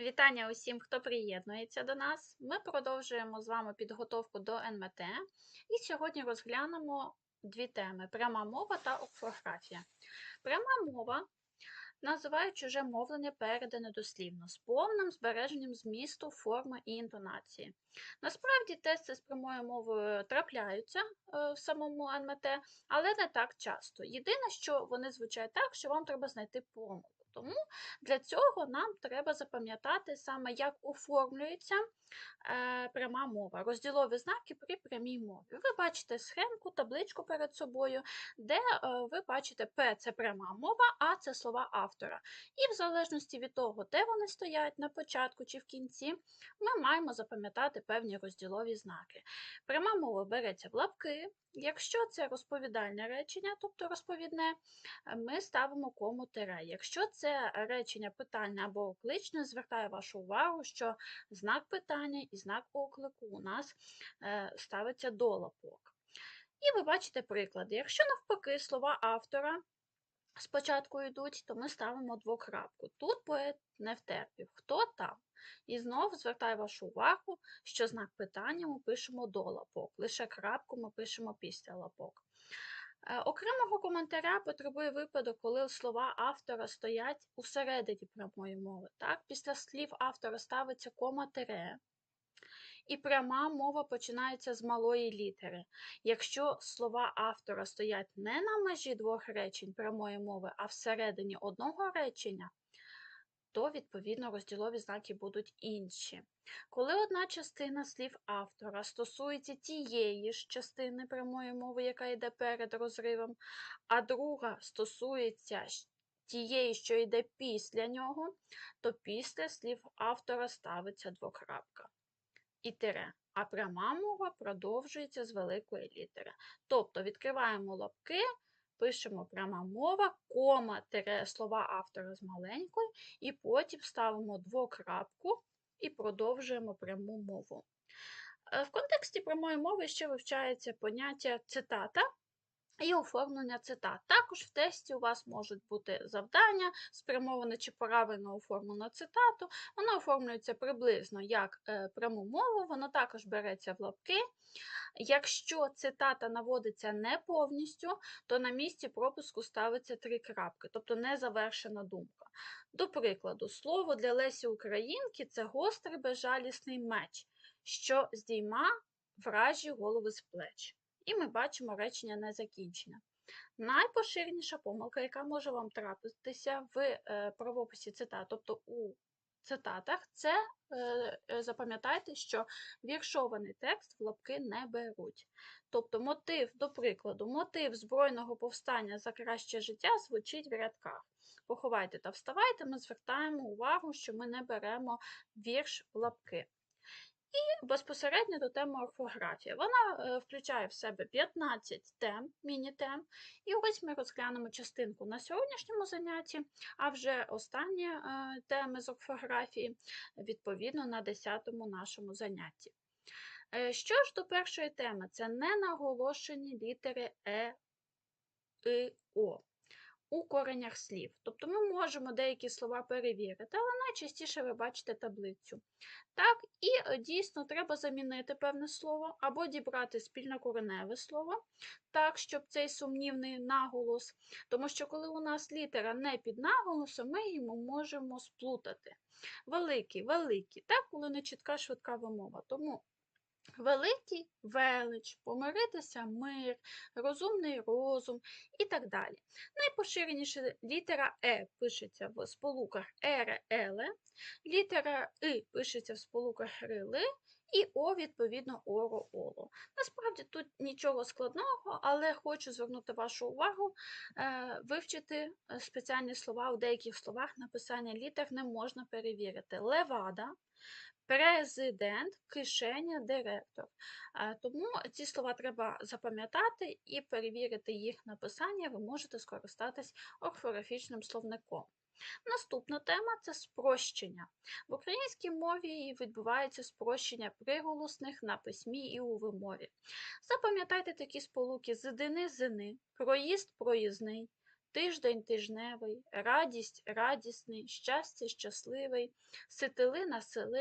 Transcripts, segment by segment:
Вітання усім, хто приєднується до нас. Ми продовжуємо з вами підготовку до НМТ і сьогодні розглянемо дві теми: пряма мова та орфографія. Пряма мова називає чуже мовлення передане дослівно з повним збереженням змісту, форми і інтонації. Насправді тести з прямою мовою трапляються е, в самому НМТ, але не так часто. Єдине, що вони звучать так, що вам треба знайти помилку. Тому для цього нам треба запам'ятати саме, як оформлюється е, пряма мова, розділові знаки при прямій мові. Ви бачите схемку, табличку перед собою, де е, ви бачите П це пряма мова, А це слова автора. І в залежності від того, де вони стоять на початку чи в кінці, ми маємо запам'ятати певні розділові знаки. Пряма мова береться в лапки. Якщо це розповідальне речення, тобто розповідне, ми ставимо кому тире. Якщо це речення питальне або окличне, звертаю вашу увагу, що знак питання і знак оклику у нас е, ставиться до лапок. І ви бачите приклади. Якщо навпаки слова автора спочатку йдуть, то ми ставимо двокрапку. Тут поет не втерпів. Хто там? І знов звертаю вашу увагу, що знак питання ми пишемо до лапок, лише крапку ми пишемо після лапок. Е, Окремого коментаря потребує випадок, коли слова автора стоять усередині прямої мови. Так? Після слів автора ставиться кома тире, і пряма мова починається з малої літери. Якщо слова автора стоять не на межі двох речень прямої мови, а всередині одного речення, то, відповідно, розділові знаки будуть інші. Коли одна частина слів автора стосується тієї ж частини прямої мови, яка йде перед розривом, а друга стосується тієї, що йде після нього, то після слів автора ставиться двокрапка і тире, а пряма мова продовжується з великої літери. Тобто відкриваємо лапки, пишемо пряма мова, кома, тире, слова автора з маленької, і потім ставимо двокрапку і продовжуємо пряму мову. Е, В контексті прямої мови ще вивчається поняття цитата. І оформлення цитат. Також в тесті у вас можуть бути завдання, спрямоване чи правильно оформлено цитату. Воно оформлюється приблизно як е, пряму мову, воно також береться в лапки. Якщо цитата наводиться не повністю, то на місці пропуску ставиться три крапки, тобто незавершена думка. До прикладу, слово для Лесі Українки це гострий безжалісний меч, що здійма вражі голови з плеч. І ми бачимо речення незакінчене. Найпоширеніша помилка, яка може вам трапитися в е, правописі цитат, тобто у цитатах, це е, е, запам'ятайте, що віршований текст в лапки не беруть. Тобто мотив, до прикладу, мотив збройного повстання за краще життя звучить в рядках. Поховайте та вставайте, ми звертаємо увагу, що ми не беремо вірш в лапки. І безпосередньо до теми орфографії. Вона е, включає в себе 15 тем, міні-тем. І ось ми розглянемо частинку на сьогоднішньому занятті, а вже останні е, теми з орфографії відповідно на 10-му нашому занятті. Е, Що ж до першої теми, це ненаголошені літери Е, И, О у коренях слів. Тобто ми можемо деякі слова перевірити, але найчастіше ви бачите таблицю. Так, і е, дійсно треба замінити певне слово або дібрати спільнокореневе слово, так, щоб цей сумнівний наголос. Тому що коли у нас літера не під наголосом, ми йому можемо сплутати. Великий, великий, так, коли не чітка швидка вимова. Тому Великий велич, помиритися мир, розумний розум і так далі. Найпоширеніша літера Е пишеться в сполуках ере, еле, літера И пишеться в сполуках рили, і О, відповідно, оро, оло. Насправді тут нічого складного, але хочу звернути вашу увагу, е, вивчити е, спеціальні слова. У деяких словах написання літер не можна перевірити. Левада. Президент, кишеня, директор. Тому ці слова треба запам'ятати і перевірити їх написання. Ви можете скористатись орфографічним словником. Наступна тема це спрощення. В українській мові відбувається спрощення приголосних на письмі і у вимові. Запам'ятайте такі сполуки зидини, зини, проїзд, проїзний, тиждень тижневий, радість радісний, щастя щасливий, ситилина сили.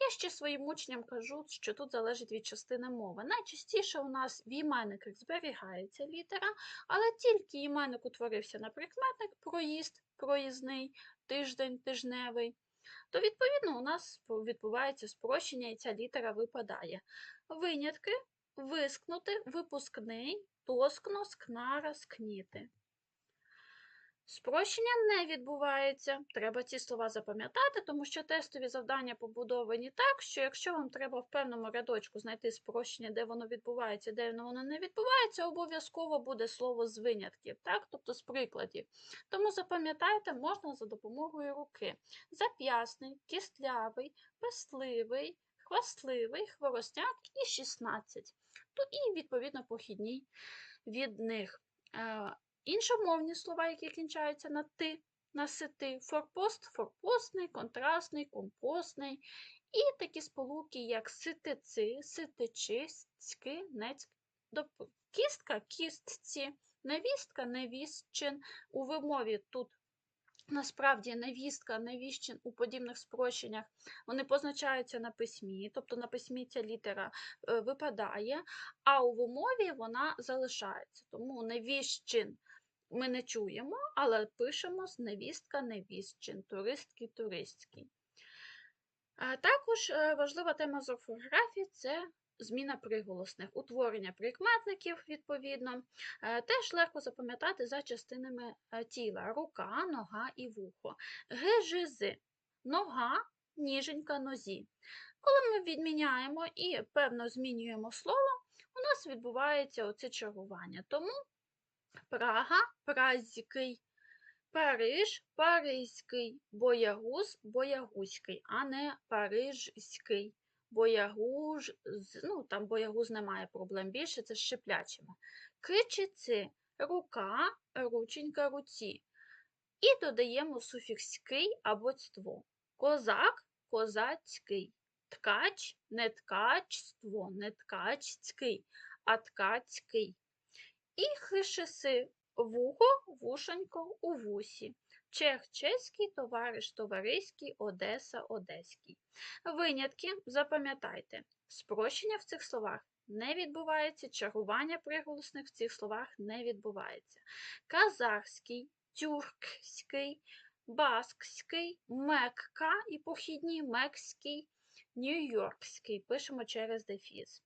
Я ще своїм учням кажу, що тут залежить від частини мови. Найчастіше у нас в іменниках зберігається літера, але тільки іменник утворився на прикметник проїзд, проїзний, тиждень тижневий, то відповідно у нас відбувається спрощення і ця літера випадає. Винятки вискнути, випускний, тоскно, скнара, скніти. Спрощення не відбувається. Треба ці слова запам'ятати, тому що тестові завдання побудовані так, що якщо вам треба в певному рядочку знайти спрощення, де воно відбувається, де воно не відбувається, обов'язково буде слово з винятків, так? тобто з прикладів. Тому запам'ятайте, можна за допомогою руки. Зап'ясний, кістлявий, пестливий, хвастливий, хворостяк і 16. То і, відповідно, похідні від них. Іншомовні слова, які кінчаються на ти, на сити, форпост, форпостний, контрастний, компостний. І такі сполуки, як ситици, ситичи, цьки, нецьк, кістка, кістці, невістка, невістчин. У вимові тут Насправді невістка, невіщин у подібних спрощеннях вони позначаються на письмі, тобто на письмі ця літера е, випадає, а у вимові вона залишається. Тому невіщин ми не чуємо, але пишемо з невістка, невістчин, туристки, туристський. Також е, важлива тема з орфографії це зміна приголосних, утворення прикметників, відповідно, е, теж легко запам'ятати за частинами е, тіла: рука, нога і вухо. Гижизи нога, ніженька нозі. Коли ми відміняємо і певно змінюємо слово, у нас відбувається оце чергування. Тому Прага празький, Париж паризький, боягуз боягузький, а не парижський боягуз, ну там боягуз немає проблем більше, це з шиплячими. Кичиці рука, рученька руці. І додаємо суфікс «ський» або цтво. Козак козацький. Ткач не ткачство, не ткацький, а ткацький. І хишеси вухо, вушенько у вусі. Чех чеський, товариш товариський, Одеса Одеський. Винятки запам'ятайте, спрощення в цих словах не відбувається, чарування приголосних в цих словах не відбувається. Казахський, тюркський, баскський, мекка і похідні мекський, нью-йоркський. Пишемо через дефіс.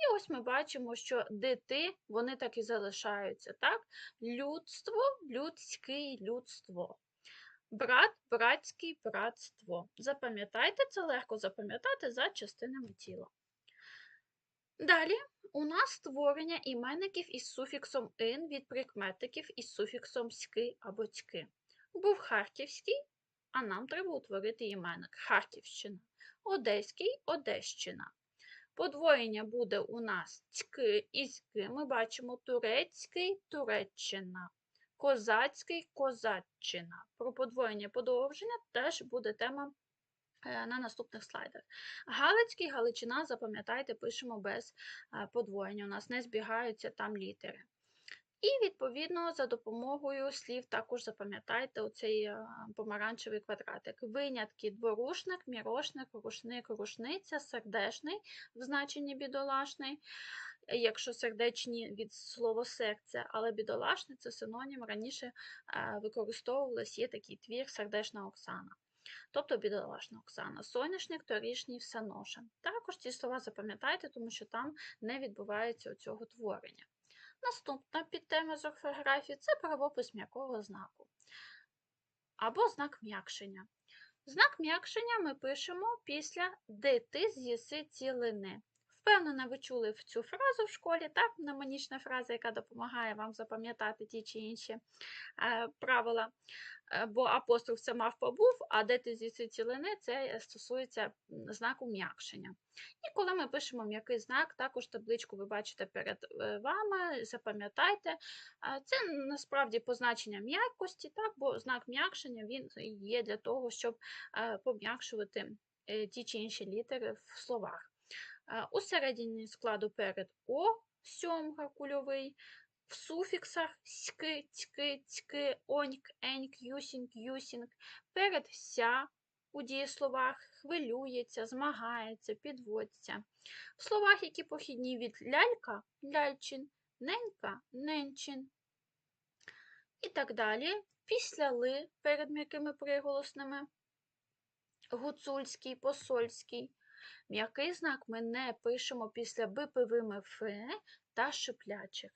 І ось ми бачимо, що дити, вони так і залишаються. так? Людство, людський, людство. Брат, братський, братство. Запам'ятайте, це легко запам'ятати за частинами тіла. Далі у нас створення іменників із суфіксом ин від прикметників із суфіксом ськи або цьки. Був Харківський, а нам треба утворити іменник Харківщина. Одеський Одещина. Подвоєння буде у нас цьки і зьки. Ми бачимо турецький Туреччина, козацький козаччина. Про подвоєння подовження теж буде тема е, на наступних слайдах. Галицький Галичина, запам'ятайте, пишемо без е, подвоєння. У нас не збігаються там літери. І, відповідно, за допомогою слів також запам'ятайте оцей е, помаранчевий квадратик. Винятки дворушник, мірошник, рушник, рушниця, сердешний в значенні бідолашний. Якщо сердечні від слова серця, але бідолашний це синонім раніше е, використовувалось є такий твір сердешна Оксана. Тобто бідолашна Оксана, соняшник, торішній, всеноша. Також ці слова запам'ятайте, тому що там не відбувається цього творення. Наступна підтема з орфографії це правопис м'якого знаку або знак м'якшення. Знак м'якшення ми пишемо після де ти з'їси цілини. Впевнена, ви чули цю фразу в школі, так, мнемонічна фраза, яка допомагає вам запам'ятати ті чи інші е, правила. Е, бо апостроф це мав побув, а де ти з'їси цілини, це стосується знаку м'якшення. І коли ми пишемо м'який знак, також табличку ви бачите перед е, вами, запам'ятайте, це насправді позначення м'якості, так, бо знак м'якшення він є для того, щоб пом'якшувати ті чи інші літери в словах. У середині складу перед О, сьомга кульовий, в суфіксах ськи, цьки, цьки, оньк, еньк, юсіньк, юсіньк, перед ся у дієсловах хвилюється, змагається, підводиться. В словах, які похідні від лялька, ляльчин, ненька, ненчин. І так далі. Після ли перед м'якими приголосними. Гуцульський, посольський. М'який знак ми не пишемо після бипивими «ф» та шиплячих.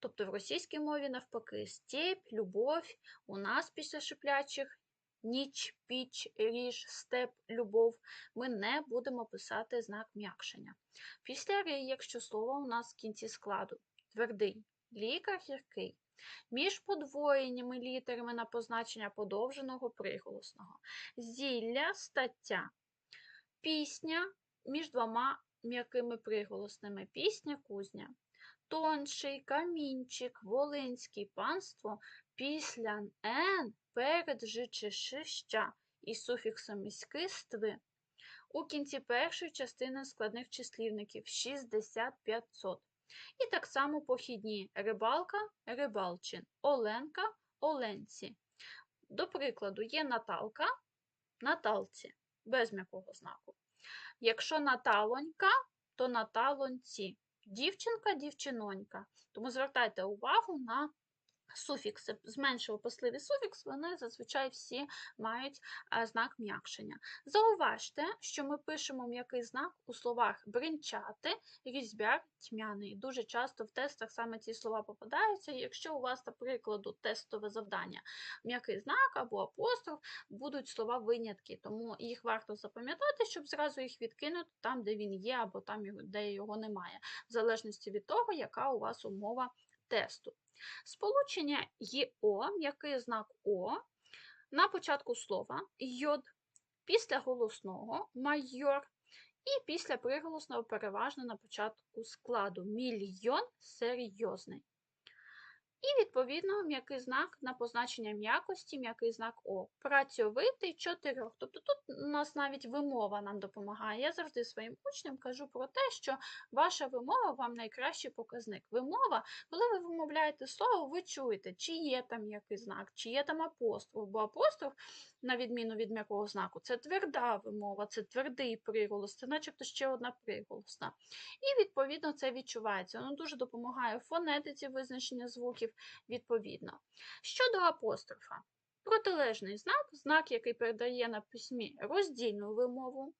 Тобто в російській мові навпаки степь, любов, у нас після шиплячих ніч, піч, ріж, степ, любов. Ми не будемо писати знак м'якшення. Після ри, якщо слово у нас в кінці складу твердий, лікар гіркий. Між подвоєннями літерами на позначення подовженого приголосного. Зілля, стаття. Пісня між двома м'якими приголосними. Пісня, кузня. Тонший, камінчик, волинський панство після «н» перед жичишища і суфіксом міськи стви. У кінці першої частини складних числівників 60-500. І так само похідні рибалка, рибалчин, оленка, оленці. До прикладу, є Наталка, Наталці, без м'якого знаку. Якщо Наталонька, то Наталонці. Дівчинка, дівчинонька. Тому звертайте увагу на суфікси. Зменшив описливий суфікс, вони зазвичай всі мають е, знак м'якшення. Зауважте, що ми пишемо м'який знак у словах бринчати, різьбяр, тьмяний. Дуже часто в тестах саме ці слова попадаються. Якщо у вас, наприклад, тестове завдання, м'який знак або апостроф, будуть слова винятки, тому їх варто запам'ятати, щоб зразу їх відкинути там, де він є, або там, де його немає, в залежності від того, яка у вас умова тесту. Сполучення ЄО, м'який знак О, на початку слова йод, після голосного майор і після приголосного переважно на початку складу мільйон серйозний. І, відповідно, м'який знак на позначення м'якості, м'який знак О. Працьовитий чотирьох. Тобто тут у нас навіть вимова нам допомагає. Я завжди своїм учням кажу про те, що ваша вимова вам найкращий показник. Вимова, коли ви вимовляєте слово, ви чуєте, чи є там м'який знак, чи є там апостроф, бо апостроф, на відміну від м'якого знаку, це тверда вимова, це твердий приголос, це начебто ще одна приголосна. І, відповідно, це відчувається. Воно дуже допомагає в фонетиці визначення звуків відповідно. Щодо апострофа, протилежний знак, знак, який передає на письмі роздільну вимову,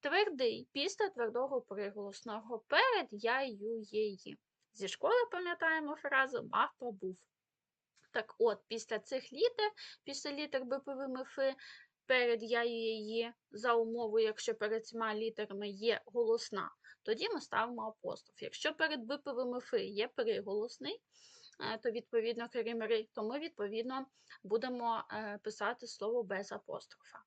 твердий після твердого приголосного перед я, ю, є, ї. Зі школи пам'ятаємо фразу мавпа був. Так от, після цих літер, після літер БПВ МФ, перед я, ю, є, ї, за умовою, якщо перед цими літерами є голосна, тоді ми ставимо апостроф. Якщо перед БПВ МФ є приголосний, то відповідно крім ри, то ми відповідно будемо е, писати слово без апострофа.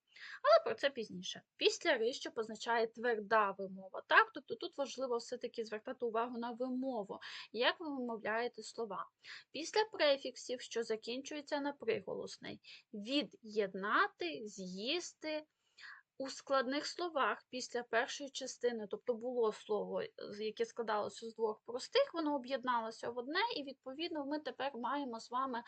Але про це пізніше. Після ри, що позначає тверда вимова. Так? Тобто тут важливо все-таки звертати увагу на вимову, як ви вимовляєте слова. Після префіксів, що закінчується на приголосний, від'єднати, з'їсти. У складних словах після першої частини, тобто було слово, яке складалося з двох простих, воно об'єдналося в одне, і, відповідно, ми тепер маємо з вами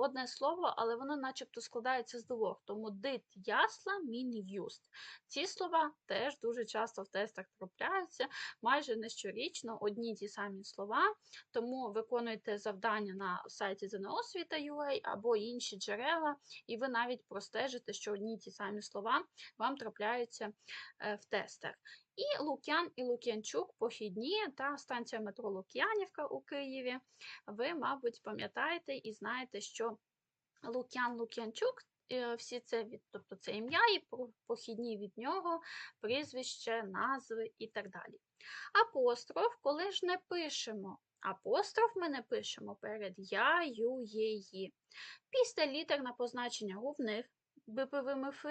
одне слово, але воно начебто складається з двох. Тому дит ясла мін юст. Ці слова теж дуже часто в тестах трапляються, майже не щорічно одні ті самі слова. Тому виконуйте завдання на сайті ЗНО Світа.ua або інші джерела, і ви навіть простежите, що одні ті самі слова вам трапляються трапляються е, в тестах. І Лук'ян і Лук'янчук похідні та станція метро Лук'янівка у Києві. Ви, мабуть, пам'ятаєте і знаєте, що Лук'ян Лук'янчук. Е, всі це тобто це ім'я і похідні від нього, прізвище, назви і так далі. Апостроф, коли ж не пишемо. Апостроф ми не пишемо перед я, ю, є, ї. Після літер на позначення губних БПВМФ,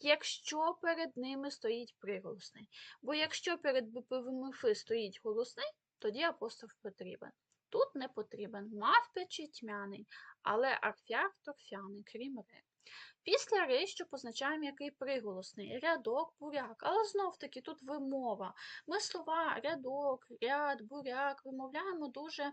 якщо перед ними стоїть приголосний. Бо якщо перед БПВМФ стоїть голосний, тоді апостроф потрібен. Тут не потрібен мавпи чи тьмяний, але арфяк торфяний, крім ре. Після ри, що позначаємо який приголосний, рядок, буряк. Але знов-таки тут вимова. Ми слова рядок, ряд, буряк вимовляємо дуже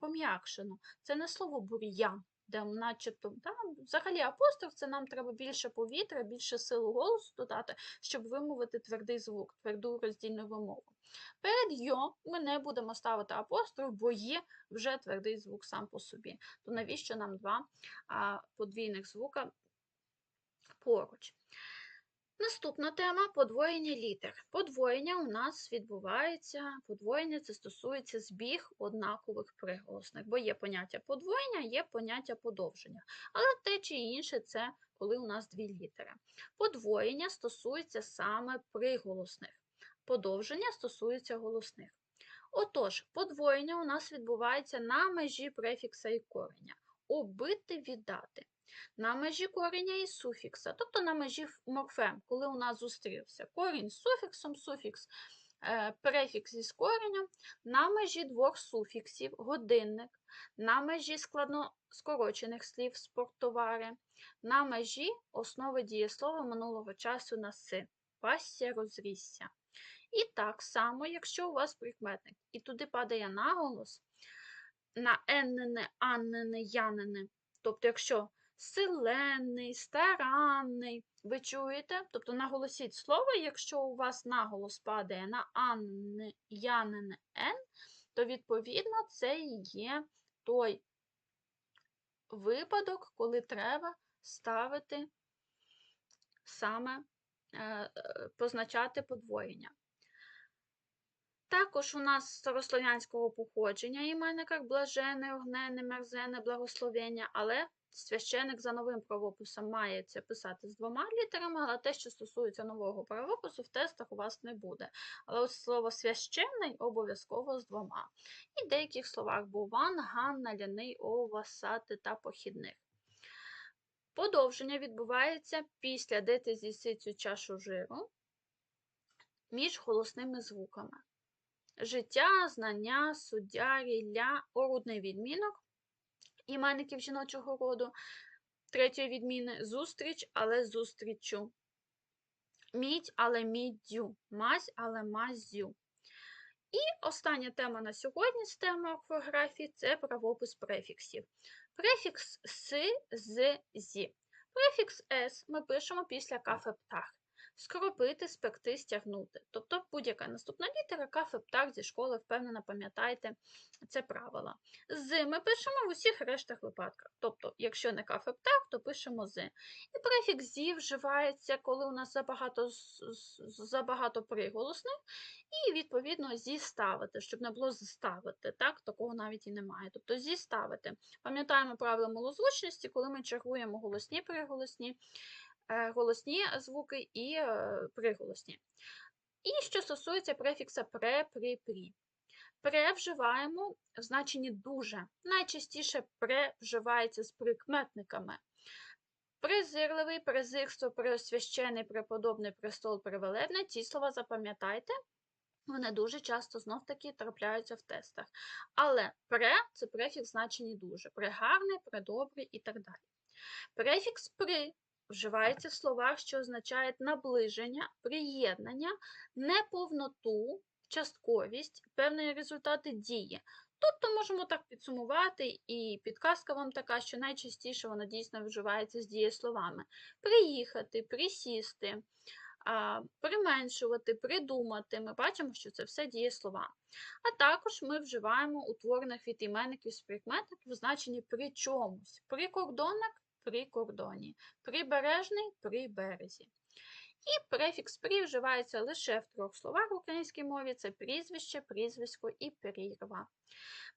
пом'якшено. Це не слово бур'ян, де начебто да, взагалі апостроф, це нам треба більше повітря, більше силу голосу додати, щоб вимовити твердий звук, тверду роздільну вимову. Перед йо ми не будемо ставити апостроф, бо є вже твердий звук сам по собі. То навіщо нам два а, подвійних звука поруч? Наступна тема подвоєння літер. Подвоєння у нас відбувається, подвоєння це стосується збіг однакових приголосних, бо є поняття подвоєння, є поняття подовження. Але те чи інше це коли у нас дві літери. Подвоєння стосується саме приголосних, подовження стосується голосних. Отож, подвоєння у нас відбувається на межі префікса і кореня. Обити віддати. На межі кореня і суфікса, тобто на межі морфем, коли у нас зустрівся корінь з суфіксом, суфікс, е, префікс із коренем, на межі двох суфіксів, годинник, на межі складно скорочених слів спорттовари, на межі основи дієслова минулого часу на си, пасся, розрісся. І так само, якщо у вас прикметник, і туди падає наголос на еннене, аннене, янене, тобто якщо силенний, старанний, ви чуєте? Тобто наголосіть слово, якщо у вас наголос падає на анне, янене, ен, то відповідно це і є той випадок, коли треба ставити саме е, позначати подвоєння. Також у нас старослов'янського походження іменник блажене, огнене, мерзене, благословення, але священик за новим правописом має це писати з двома літерами, але те, що стосується нового правопису, в тестах у вас не буде. Але ось слово священний обов'язково з двома. І в деяких словах буван, ганна, ляний, ова, сати та похідних. Подовження відбувається після де цю чашу жиру між голосними звуками. Життя, знання, суддя, рілля, орудний відмінок іменників жіночого роду, третьої відміни зустріч, але зустрічу. Мідь, але міддю, мазь, але мазю. І остання тема на сьогодні з теми орфографії це правопис префіксів. Префікс с, з, зі. Префікс с ми пишемо після кафе птах. Скропити, спекти, стягнути. Тобто будь-яка наступна літера, кафе птах зі школи, впевнено, пам'ятаєте це правило. З ми пишемо в усіх рештах випадках. Тобто, якщо не кафе птах, то пишемо з. І префікс зі вживається, коли у нас забагато, забагато приголосних, і, відповідно, зіставити, щоб не було зіставити. Так? Такого навіть і немає. Тобто зіставити. Пам'ятаємо правила малозвучності, коли ми чергуємо голосні приголосні, голосні звуки і е, приголосні. І що стосується префікса пре, при, прі. Пре вживаємо в значенні дуже. Найчастіше пре вживається з прикметниками. Презирливий, презирство, преосвящений, преподобний, престол, превелебне. Ці слова запам'ятайте. Вони дуже часто знов-таки трапляються в тестах. Але пре це префікс значенні дуже. Прегарний, предобрий і так далі. Префікс при вживається в словах, що означають наближення, приєднання, неповноту, частковість, певні результати дії. Тобто можемо так підсумувати, і підказка вам така, що найчастіше вона дійсно вживається з дієсловами. Приїхати, присісти, применшувати, придумати. Ми бачимо, що це все дієслова. А також ми вживаємо утворених від іменників з прикметників в при чомусь. Прикордонник при кордоні, прибережний при березі. І префікс при вживається лише в трьох словах в українській мові: це прізвище, прізвисько і прірва.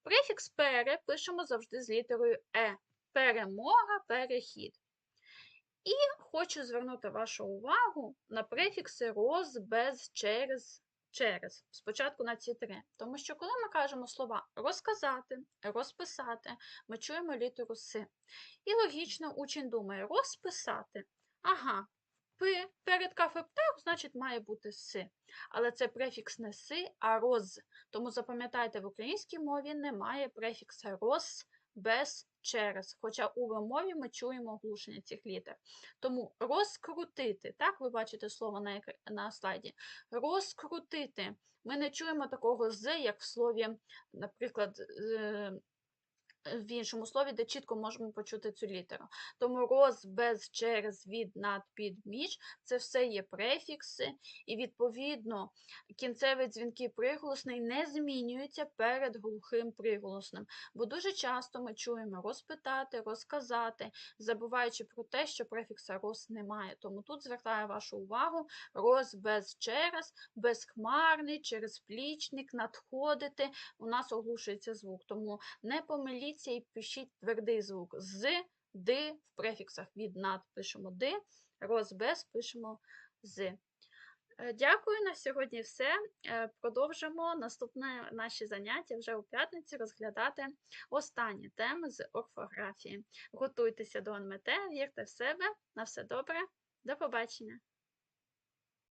Префікс пере пишемо завжди з літерою Е. Перемога, перехід. І хочу звернути вашу увагу на префікси роз, без, через, через. Спочатку на ці три. Тому що, коли ми кажемо слова розказати, розписати, ми чуємо літеру С. І логічно учень думає розписати. Ага, П перед кафе птах, значить, має бути С. Але це префікс не С, а роз. Тому запам'ятайте, в українській мові немає префікса роз без через. Хоча у вимові ми чуємо оглушення цих літер. Тому розкрутити, так, ви бачите слово на, на слайді. Розкрутити. Ми не чуємо такого з, як в слові, наприклад, в іншому слові, де чітко можемо почути цю літеру. Тому роз, без, через, від, над, під, між це все є префікси, і відповідно кінцевий дзвінкий приголосний не змінюється перед глухим приголосним. Бо дуже часто ми чуємо розпитати, розказати, забуваючи про те, що префікса роз немає. Тому тут звертаю вашу увагу роз без через, безхмарний, через плічник, надходити. У нас оглушується звук. Тому не помиліться і пишіть твердий звук з, ди, в префіксах від над пишемо ди, роз без пишемо з. Е, Дякую, на сьогодні все. Е, Продовжимо наступне наші заняття вже у п'ятницю розглядати останні теми з орфографії. Готуйтеся до НМТ, вірте в себе. На все добре. До побачення!